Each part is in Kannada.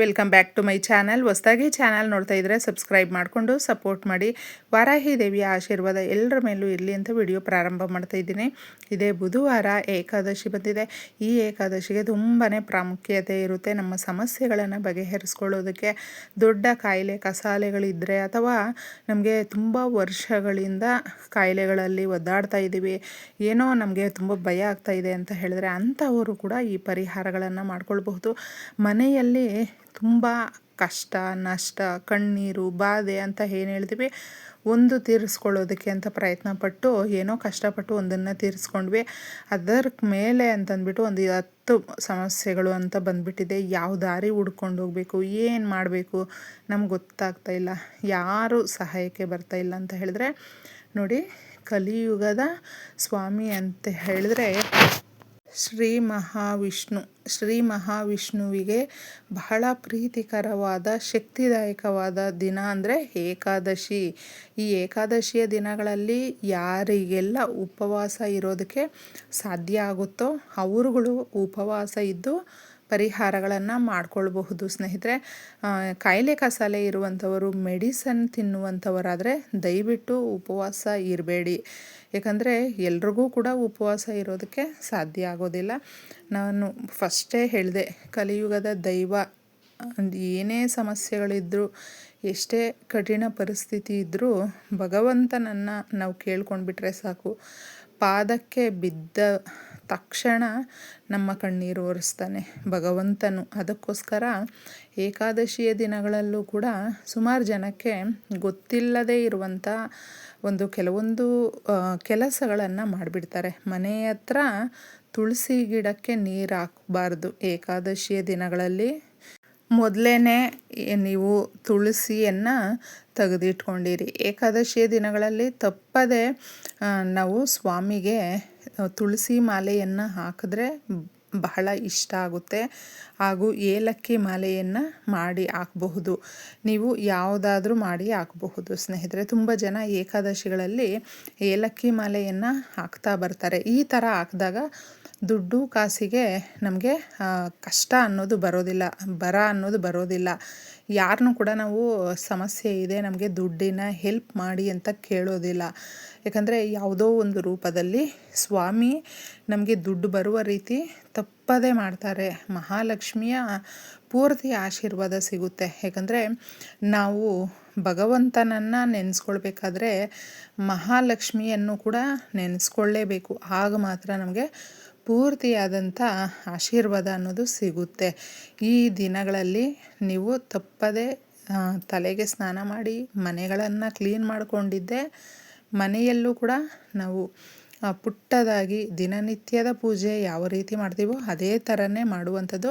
Welcome back to my channel. ಹೊಸದಾಗಿ ಚಾನಲ್ ನೋಡ್ತಾ ಇದ್ದರೆ ಸಬ್ಸ್ಕ್ರೈಬ್ ಮಾಡಿಕೊಂಡು ಸಪೋರ್ಟ್ ಮಾಡಿ. ವಾರಾಹಿ ದೇವಿಯ ಆಶೀರ್ವಾದ ಎಲ್ಲರ ಮೇಲೂ ಇರಲಿ ಅಂತ ವಿಡಿಯೋ ಪ್ರಾರಂಭ ಮಾಡ್ತಾ ಇದ್ದೀನಿ. ಇದೇ ಬುಧವಾರ ಏಕಾದಶಿ ಬಂದಿದೆ. ಈ ಏಕಾದಶಿಗೆ ತುಂಬಾ ಪ್ರಾಮುಖ್ಯತೆ ಇರುತ್ತೆ. ನಮ್ಮ ಸಮಸ್ಯೆಗಳನ್ನು ಬಗೆಹರಿಸ್ಕೊಳ್ಳೋದಕ್ಕೆ ದೊಡ್ಡ ಕಾಯಿಲೆ ಕಸಾಲೆಗಳಿದ್ದರೆ ಅಥವಾ ನಮಗೆ ತುಂಬ ವರ್ಷಗಳಿಂದ ಕಾಯಿಲೆಗಳಲ್ಲಿ ಒದ್ದಾಡ್ತಾ ಇದ್ದೀವಿ, ಏನೋ ನಮಗೆ ತುಂಬ ಭಯ ಆಗ್ತಾ ಇದೆ ಅಂತ ಹೇಳಿದ್ರೆ ಅಂಥವರು ಕೂಡ ಈ ಪರಿಹಾರಗಳನ್ನು ಮಾಡ್ಕೊಳ್ಬಹುದು. ಮನೆಯಲ್ಲಿ ತುಂಬ ಕಷ್ಟ, ನಷ್ಟ, ಕಣ್ಣೀರು, ಬಾಧೆ ಅಂತ ಏನು ಹೇಳ್ತೀವಿ? ಒಂದು ತೀರಿಸ್ಕೊಳ್ಳೋದಕ್ಕೆ ಅಂತ ಪ್ರಯತ್ನ ಪಟ್ಟು ಏನೋ ಕಷ್ಟಪಟ್ಟು ಒಂದನ್ನು ತೀರಿಸ್ಕೊಂಡ್ವಿ. ಅದರ ಮೇಲೆ ಅಂತಂದ್ಬಿಟ್ಟು ಒಂದು ಹತ್ತು ಸಮಸ್ಯೆಗಳು ಅಂತ ಬಂದ್ಬಿಟ್ಟಿದೆ. ಯಾವ ದಾರಿ ಹುಡ್ಕೊಂಡು ಹೋಗಬೇಕು? ಏನು ಮಾಡಬೇಕು? ನಮ್ಗೆ ಗೊತ್ತಾಗ್ತಾ ಇಲ್ಲ. ಯಾರು ಸಹಾಯಕ್ಕೆ ಬರ್ತಾ ಇಲ್ಲ ಅಂತ ಹೇಳಿದ್ರೆ, ನೋಡಿ ಕಲಿಯುಗದ ಸ್ವಾಮಿ ಅಂತ ಹೇಳಿದ್ರೆ ಶ್ರೀ ಮಹಾವಿಷ್ಣು, ಶ್ರೀ ಮಹಾವಿಷ್ಣುವಿಗೆ ಬಹಳ ಪ್ರೀತಿಕರವಾದ, ಶಕ್ತಿದಾಯಕವಾದ ದಿನ ಅಂದರೆ ಏಕಾದಶಿ. ಈ ಏಕಾದಶಿಯ ದಿನಗಳಲ್ಲಿ ಯಾರಿಗೆಲ್ಲ ಉಪವಾಸ ಇರೋದಕ್ಕೆ ಸಾಧ್ಯ ಆಗುತ್ತೋ, ಅವರುಗಳು ಉಪವಾಸ ಇದ್ದು ಪರಿಹಾರಗಳನ್ನು ಮಾಡಿಕೊಳ್ಬಹುದು. ಸ್ನೇಹಿತರೆ ಕಾಯಿಲೆ ಕಸಾಲೆ ಇರುವಂಥವರು, ಮೆಡಿಸನ್ ತಿನ್ನುವಂಥವರಾದರೆ ದಯವಿಟ್ಟು ಉಪವಾಸ ಇರಬೇಡಿ. ಯಾಕಂದರೆ ಎಲ್ರಿಗೂ ಕೂಡ ಉಪವಾಸ ಇರೋದಕ್ಕೆ ಸಾಧ್ಯ ಆಗೋದಿಲ್ಲ. ನಾನು ಫಸ್ಟೇ ಹೇಳಿದೆ, ಕಲಿಯುಗದ ದೈವ, ಏನೇ ಸಮಸ್ಯೆಗಳಿದ್ದರೂ ಎಷ್ಟೇ ಕಠಿಣ ಪರಿಸ್ಥಿತಿ ಇದ್ದರೂ ಭಗವಂತನನ್ನು ನಾವು ಕೇಳ್ಕೊಂಡ್ಬಿಟ್ರೆ ಸಾಕು. ಪಾದಕ್ಕೆ ಬಿದ್ದ ತಕ್ಷಣ ನಮ್ಮ ಕಣ್ಣೀರು ಒರೆಸ್ತಾನೆ ಭಗವಂತನು. ಅದಕ್ಕೋಸ್ಕರ ಏಕಾದಶಿಯ ದಿನಗಳಲ್ಲೂ ಕೂಡ ಸುಮಾರು ಜನಕ್ಕೆ ಗೊತ್ತಿಲ್ಲದೇ ಇರುವಂಥ ಒಂದು ಕೆಲವೊಂದು ಕೆಲಸಗಳನ್ನು ಮಾಡಿಬಿಡ್ತಾರೆ. ಮನೆ ಹತ್ರ ತುಳಸಿ ಗಿಡಕ್ಕೆ ನೀರು ಹಾಕಬಾರ್ದು ಏಕಾದಶಿಯ ದಿನಗಳಲ್ಲಿ. ಮೊದಲೇ ನೀವು ತುಳಸಿಯನ್ನು ತೆಗೆದಿಟ್ಕೊಂಡಿರಿ. ಏಕಾದಶಿಯ ದಿನಗಳಲ್ಲಿ ತಪ್ಪದೆ ನಾವು ಸ್ವಾಮಿಗೆ ತುಳಸಿ ಮಾಲೆಯನ್ನು ಹಾಕಿದ್ರೆ ಬಹಳ ಇಷ್ಟ ಆಗುತ್ತೆ. ಹಾಗೂ ಏಲಕ್ಕಿ ಮಾಲೆಯನ್ನು ಮಾಡಿ ಹಾಕಬಹುದು. ನೀವು ಯಾವುದಾದ್ರೂ ಮಾಡಿ ಹಾಕಬಹುದು. ಸ್ನೇಹಿತರೆ, ತುಂಬ ಜನ ಏಕಾದಶಿಗಳಲ್ಲಿ ಏಲಕ್ಕಿ ಮಾಲೆಯನ್ನು ಹಾಕ್ತಾ ಬರ್ತಾರೆ. ಈ ಥರ ಹಾಕಿದಾಗ ದುಡ್ಡು ಕಾಸಿಗೆ ನಮಗೆ ಕಷ್ಟ ಅನ್ನೋದು ಬರೋದಿಲ್ಲ, ಬರ ಅನ್ನೋದು ಬರೋದಿಲ್ಲ. ಯಾರನ್ನೂ ಕೂಡ ನಾವು ಸಮಸ್ಯೆ ಇದೆ, ನಮಗೆ ದುಡ್ಡಿನ ಹೆಲ್ಪ್ ಮಾಡಿ ಅಂತ ಕೇಳೋದಿಲ್ಲ. ಯಾಕಂದರೆ ಯಾವುದೋ ಒಂದು ರೂಪದಲ್ಲಿ ಸ್ವಾಮಿ ನಮಗೆ ದುಡ್ಡು ಬರುವ ರೀತಿ ತಪ್ಪದೇ ಮಾಡ್ತಾರೆ. ಮಹಾಲಕ್ಷ್ಮಿಯ ಪೂರ್ತಿ ಆಶೀರ್ವಾದ ಸಿಗುತ್ತೆ. ಯಾಕಂದರೆ ನಾವು ಭಗವಂತನನ್ನು ನೆನೆಸ್ಕೊಳ್ಬೇಕಾದ್ರೆ ಮಹಾಲಕ್ಷ್ಮಿಯನ್ನು ಕೂಡ ನೆನೆಸ್ಕೊಳ್ಳೇಬೇಕು ಆಗ ಮಾತ್ರ ನಮಗೆ ಪೂರ್ತಿಯಾದಂಥ ಆಶೀರ್ವಾದ ಅನ್ನೋದು ಸಿಗುತ್ತೆ. ಈ ದಿನಗಳಲ್ಲಿ ನೀವು ತಪ್ಪದೆ ತಲೆಗೆ ಸ್ನಾನ ಮಾಡಿ ಮನೆಗಳನ್ನು ಕ್ಲೀನ್ ಮಾಡಿಕೊಂಡಿದ್ದೆ, ಮನೆಯಲ್ಲೂ ಕೂಡ ನಾವು ಪುಟ್ಟದಾಗಿ ದಿನನಿತ್ಯದ ಪೂಜೆ ಯಾವ ರೀತಿ ಮಾಡ್ತೀವೋ ಅದೇ ಥರನೇ ಮಾಡುವಂಥದ್ದು.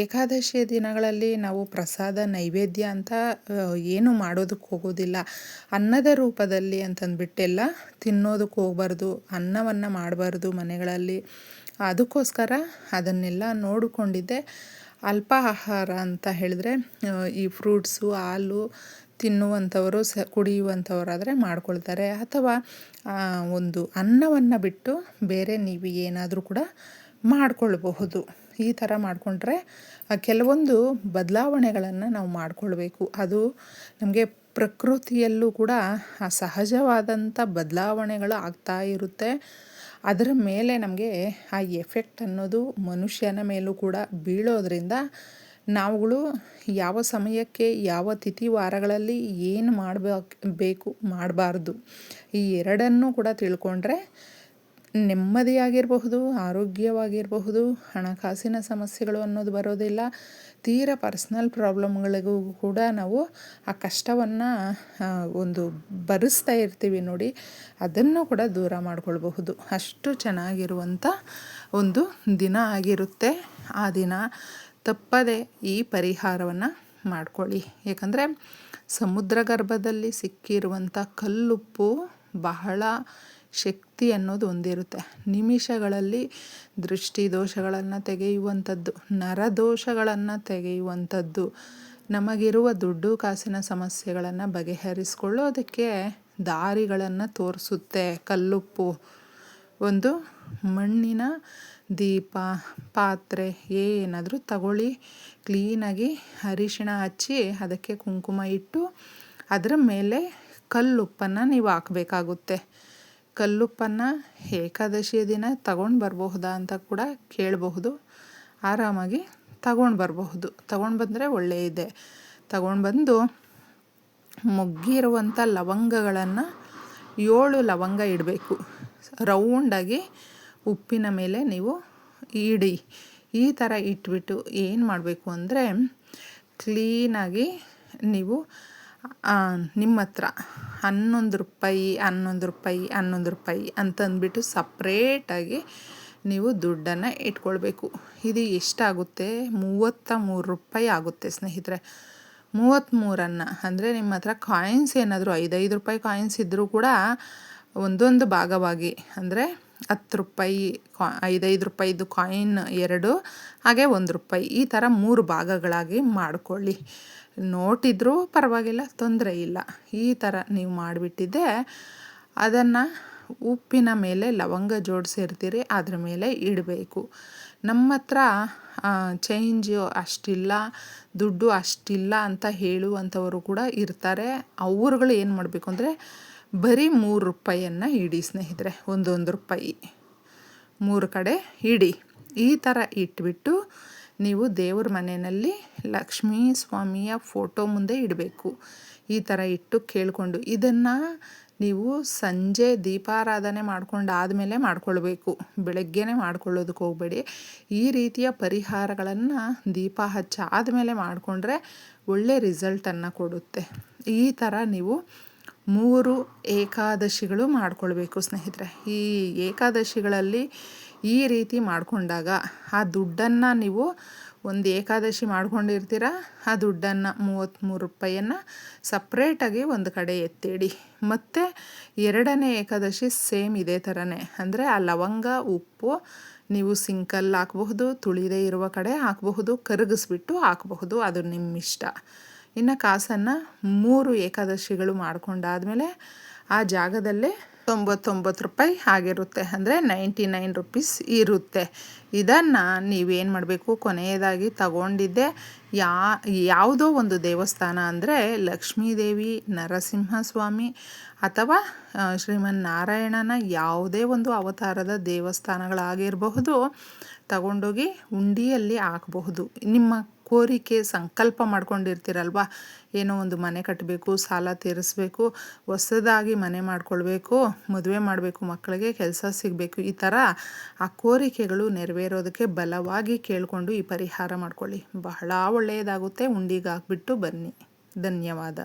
ಏಕಾದಶಿಯ ದಿನಗಳಲ್ಲಿ ನಾವು ಪ್ರಸಾದ, ನೈವೇದ್ಯ ಅಂತ ಏನು ಮಾಡೋದಕ್ಕೆ ಹೋಗೋದಿಲ್ಲ. ಅನ್ನದ ರೂಪದಲ್ಲಿ ಅಂತಂದ್ಬಿಟ್ಟೆಲ್ಲ ತಿನ್ನೋದಕ್ಕೆ ಹೋಗ್ಬಾರ್ದು, ಅನ್ನವನ್ನು ಮಾಡಬಾರ್ದು ಮನೆಗಳಲ್ಲಿ. ಅದಕ್ಕೋಸ್ಕರ ಅದನ್ನೆಲ್ಲ ನೋಡಿಕೊಂಡಿದ್ದೆ. ಅಲ್ಪ ಆಹಾರ ಅಂತ ಹೇಳಿದ್ರೆ ಈ ಫ್ರೂಟ್ಸು ಹಾಲು ತಿನ್ನುವಂಥವರು ಸ, ಕುಡಿಯುವಂಥವರಾದರೆ ಮಾಡ್ಕೊಳ್ತಾರೆ. ಅಥವಾ ಒಂದು ಅನ್ನವನ್ನು ಬಿಟ್ಟು ಬೇರೆ ನೀವು ಏನಾದರೂ ಕೂಡ ಮಾಡಿಕೊಳ್ಬಹುದು. ಈ ಥರ ಮಾಡಿಕೊಂಡ್ರೆ ಕೆಲವೊಂದು ಬದಲಾವಣೆಗಳನ್ನು ನಾವು ಮಾಡಿಕೊಳ್ಬೇಕು. ಅದು ನಮಗೆ ಪ್ರಕೃತಿಯಲ್ಲೂ ಕೂಡ ಆ, ಸಹಜವಾದಂಥ ಬದಲಾವಣೆಗಳು ಆಗ್ತಾ ಇರುತ್ತೆ. ಅದರ ಮೇಲೆ ನಮಗೆ ಆ ಎಫೆಕ್ಟ್ ಅನ್ನೋದು ಮನುಷ್ಯನ ಮೇಲೂ ಕೂಡ ಬೀಳೋದ್ರಿಂದ ನಾವುಗಳು ಯಾವ ಸಮಯಕ್ಕೆ, ಯಾವ ತಿಥಿ ವಾರಗಳಲ್ಲಿ ಏನು ಮಾಡಬೇಕು ಮಾಡಬಾರ್ದು ಈ ಎರಡನ್ನೂ ಕೂಡ ತಿಳ್ಕೊಂಡ್ರೆ ನೆಮ್ಮದಿಯಾಗಿರಬಹುದು, ಆರೋಗ್ಯವಾಗಿರಬಹುದು, ಹಣಕಾಸಿನ ಸಮಸ್ಯೆಗಳು ಅನ್ನೋದು ಬರೋದಿಲ್ಲ. ತೀರ ಪರ್ಸ್ನಲ್ ಪ್ರಾಬ್ಲಮ್ಗಳಿಗೂ ಕೂಡ ನಾವು ಆ ಕಷ್ಟವನ್ನು ಒಂದು ಭರಿಸ್ತಾ ಇರ್ತೀವಿ ನೋಡಿ. ಅದನ್ನು ಕೂಡ ದೂರ ಮಾಡಿಕೊಳ್ಬಹುದು. ಅಷ್ಟು ಚೆನ್ನಾಗಿರುವಂಥ ಒಂದು ದಿನ ಆಗಿರುತ್ತೆ. ಆ ದಿನ ತಪ್ಪದೆ ಈ ಪರಿಹಾರವನ್ನು ಮಾಡ್ಕೊಳ್ಳಿ. ಯಾಕಂದರೆ ಸಮುದ್ರ ಗರ್ಭದಲ್ಲಿ ಸಿಕ್ಕಿರುವಂಥ ಕಲ್ಲುಪ್ಪು ಬಹಳ ಶಕ್ತಿ ಅನ್ನೋದು ಒಂದಿರುತ್ತೆ. ನಿಮಿಷಗಳಲ್ಲಿ ದೃಷ್ಟಿ ದೋಷಗಳನ್ನು ತೆಗೆಯುವಂಥದ್ದು ನರದೋಷಗಳನ್ನು ತೆಗೆಯುವಂಥದ್ದು, ನಮಗಿರುವ ದುಡ್ಡು ಕಾಸಿನ ಸಮಸ್ಯೆಗಳನ್ನು ಬಗೆಹರಿಸ್ಕೊಳ್ಳೋದಕ್ಕೆ ದಾರಿಗಳನ್ನು ತೋರಿಸುತ್ತೆ. ಕಲ್ಲುಪ್ಪು, ಒಂದು ಮಣ್ಣಿನ ದೀಪ, ಪಾತ್ರೆ ಏನಾದರೂ ತಗೊಳ್ಳಿ, ಕ್ಲೀನಾಗಿ ಅರಿಶಿಣ ಹಚ್ಚಿ ಅದಕ್ಕೆ ಕುಂಕುಮ ಇಟ್ಟು ಅದರ ಮೇಲೆ ಕಲ್ಲುಪ್ಪನ್ನು ನೀವು ಹಾಕಬೇಕಾಗುತ್ತೆ. ಕಲ್ಲುಪ್ಪನ್ನು ಏಕಾದಶಿಯ ದಿನ ತಗೊಂಡು ಬರಬಹುದಾ ಅಂತ ಕೂಡ ಕೇಳಬಹುದು. ಆರಾಮಾಗಿ ತಗೊಂಡು ಬರಬಹುದು. ತಗೊಂಡು ಬಂದರೆ ಒಳ್ಳೆಯದೆ ತಗೊಂಡು ಬಂದು ಮೊಗ್ಗಿರುವಂಥ ಲವಂಗಗಳನ್ನು ಏಳು ಲವಂಗ ಇಡಬೇಕು. ರೌಂಡಾಗಿ ಉಪ್ಪಿನ ಮೇಲೆ ನೀವು ಇಡಿ ಈ ಥರ ಇಟ್ಬಿಟ್ಟು ಏನು ಮಾಡಬೇಕು ಅಂದರೆ ಕ್ಲೀನಾಗಿ ನೀವು ನಿಮ್ಮ ಹತ್ರ ಹನ್ನೊಂದು ರೂಪಾಯಿ ಹನ್ನೊಂದು ರೂಪಾಯಿ ಹನ್ನೊಂದು ರೂಪಾಯಿ ಅಂತಂದ್ಬಿಟ್ಟು ಸಪ್ರೇಟಾಗಿ ನೀವು ದುಡ್ಡನ್ನು ಇಟ್ಕೊಳ್ಬೇಕು. ಇದು ಎಷ್ಟಾಗುತ್ತೆ ಮೂವತ್ತ ಮೂರು ರೂಪಾಯಿ ಆಗುತ್ತೆ ಸ್ನೇಹಿತರೆ. ಮೂವತ್ತ್ಮೂರನ್ನು ಅಂದರೆ ನಿಮ್ಮ ಹತ್ರ ಕಾಯಿನ್ಸ್ ಏನಾದರೂ ಐದೈದು ರೂಪಾಯಿ ಕಾಯಿನ್ಸ್ ಇದ್ದರೂ ಕೂಡ ಒಂದೊಂದು ಭಾಗವಾಗಿ ಅಂದರೆ ಹತ್ತು ರೂಪಾಯಿ, ಕಾ ಐದೈದು ರೂಪಾಯಿದು ಕಾಯಿನ್ ಎರಡು, ಹಾಗೆ ಒಂದು ರೂಪಾಯಿ ಈ ಥರ ಮೂರು ಭಾಗಗಳಾಗಿ ಮಾಡಿಕೊಳ್ಳಿ. ನೋಟಿದ್ರೂ ಪರವಾಗಿಲ್ಲ, ತೊಂದರೆ ಇಲ್ಲ. ಈ ಥರ ನೀವು ಮಾಡಿಬಿಟ್ಟಿದ್ದೆ. ಅದನ್ನು ಉಪ್ಪಿನ ಮೇಲೆ ಲವಂಗ ಜೋಡಿಸಿರ್ತೀರಿ, ಅದ್ರ ಮೇಲೆ ಇಡಬೇಕು. ನಮ್ಮ ಹತ್ರ ಚೇಂಜು ಅಷ್ಟಿಲ್ಲ, ದುಡ್ಡು ಅಷ್ಟಿಲ್ಲ ಅಂತ ಹೇಳುವಂಥವರು ಕೂಡ ಇರ್ತಾರೆ. ಅವ್ರುಗಳು ಏನು ಮಾಡಬೇಕು ಅಂದರೆ, ಬರೀ ಮೂರು ರೂಪಾಯಿಯನ್ನು ಇಡಿ ಸ್ನೇಹಿತರೆ, ಒಂದೊಂದು ರೂಪಾಯಿ. ಮೂರು ಕಡೆ ಇಡಿ. ಈ ಥರ ಇಟ್ಬಿಟ್ಟು ನೀವು ದೇವ್ರ ಮನೆಯಲ್ಲಿ ಲಕ್ಷ್ಮೀ ಸ್ವಾಮಿಯ ಫೋಟೋ ಮುಂದೆ ಇಡಬೇಕು. ಈ ಥರ ಇಟ್ಟು ಕೇಳಿಕೊಂಡು ಇದನ್ನು ನೀವು ಸಂಜೆ ದೀಪಾರಾಧನೆ ಮಾಡ್ಕೊಂಡು ಆದಮೇಲೆ ಮಾಡ್ಕೊಳ್ಬೇಕು. ಬೆಳಗ್ಗೆನೇ ಮಾಡ್ಕೊಳ್ಳೋದಕ್ಕೆ ಹೋಗಬೇಡಿ. ಈ ರೀತಿಯ ಪರಿಹಾರಗಳನ್ನು ದೀಪ ಹಚ್ಚಾದಮೇಲೆ ಮಾಡಿಕೊಂಡ್ರೆ ಒಳ್ಳೆ ರಿಸಲ್ಟನ್ನು ಕೊಡುತ್ತೆ. ಈ ಥರ ನೀವು ಮೂರು ಏಕಾದಶಿಗಳು ಮಾಡಿಕೊಳ್ಬೇಕು ಸ್ನೇಹಿತರೆ. ಈ ಏಕಾದಶಿಗಳಲ್ಲಿ ಈ ರೀತಿ ಮಾಡಿಕೊಂಡಾಗ ಆ ದುಡ್ಡನ್ನು ನೀವು ಒಂದು ಏಕಾದಶಿ ಮಾಡ್ಕೊಂಡಿರ್ತೀರ, ಆ ದುಡ್ಡನ್ನು ಮೂವತ್ತ್ಮೂರು ರೂಪಾಯಿಯನ್ನು ಸಪ್ರೇಟಾಗಿ ಒಂದು ಕಡೆ ಎತ್ತಿಡಿ. ಮತ್ತು ಎರಡನೇ ಏಕಾದಶಿ ಸೇಮ್ ಇದೇ ಥರನೇ ಅಂದರೆ ಆ ಲವಂಗ, ಉಪ್ಪು ನೀವು ಸಿಂಕಲ್ಲಿ ಹಾಕಬಹುದು, ತುಳಿದೇ ಇರುವ ಕಡೆ ಹಾಕಬಹುದು, ಕರಗಿಸ್ಬಿಟ್ಟು ಹಾಕಬಹುದು, ಅದು ನಿಮ್ಮ ಇಷ್ಟ ಇನ್ನು ಕಾಸನ್ನು ಮೂರು ಏಕಾದಶಿಗಳು ಮಾಡ್ಕೊಂಡಾದಮೇಲೆ ಆ ಜಾಗದಲ್ಲೇ ತೊಂಬತ್ತೊಂಬತ್ತು ರೂಪಾಯಿ ಆಗಿರುತ್ತೆ ಅಂದರೆ ನೈಂಟಿ ನೈನ್ ರುಪೀಸ್ ಇರುತ್ತೆ. ಇದನ್ನು ನೀವೇನು ಮಾಡಬೇಕು? ಕೊನೆಯದಾಗಿ ತಗೊಂಡಿದ್ದೆ. ಯಾ, ಯಾವುದೋ ಒಂದು ದೇವಸ್ಥಾನ ಅಂದರೆ ಲಕ್ಷ್ಮೀದೇವಿ, ನರಸಿಂಹಸ್ವಾಮಿ ಅಥವಾ ಶ್ರೀಮನ್ನಾರಾಯಣನ ಯಾವುದೇ ಒಂದು ಅವತಾರದ ದೇವಸ್ಥಾನಗಳಾಗಿರಬಹುದು, ತಗೊಂಡೋಗಿ ಉಂಡಿಯಲ್ಲಿ ಹಾಕಬಹುದು. ನಿಮ್ಮ ಕೋರಿಕೆ ಸಂಕಲ್ಪ ಮಾಡ್ಕೊಂಡಿರ್ತೀರಲ್ವ? ಏನೋ ಒಂದು ಮನೆ ಕಟ್ಟಬೇಕು ಸಾಲ ತೀರಿಸ್ಬೇಕು, ಹೊಸದಾಗಿ ಮನೆ ಮಾಡ್ಕೊಳ್ಬೇಕು, ಮದುವೆ ಮಾಡಬೇಕು, ಮಕ್ಕಳಿಗೆ ಕೆಲಸ ಸಿಗಬೇಕು, ಈ ಥರ ಆ ಕೋರಿಕೆಗಳು ನೆರವೇರೋದಕ್ಕೆ ಬಲವಾಗಿ ಕೇಳಿಕೊಂಡು ಈ ಪರಿಹಾರ ಮಾಡ್ಕೊಳ್ಳಿ. ಬಹಳ ಒಳ್ಳೆಯದಾಗುತ್ತೆ. ಉಂಡಿಗಾಕ್ಬಿಟ್ಟು ಬನ್ನಿ. ಧನ್ಯವಾದ.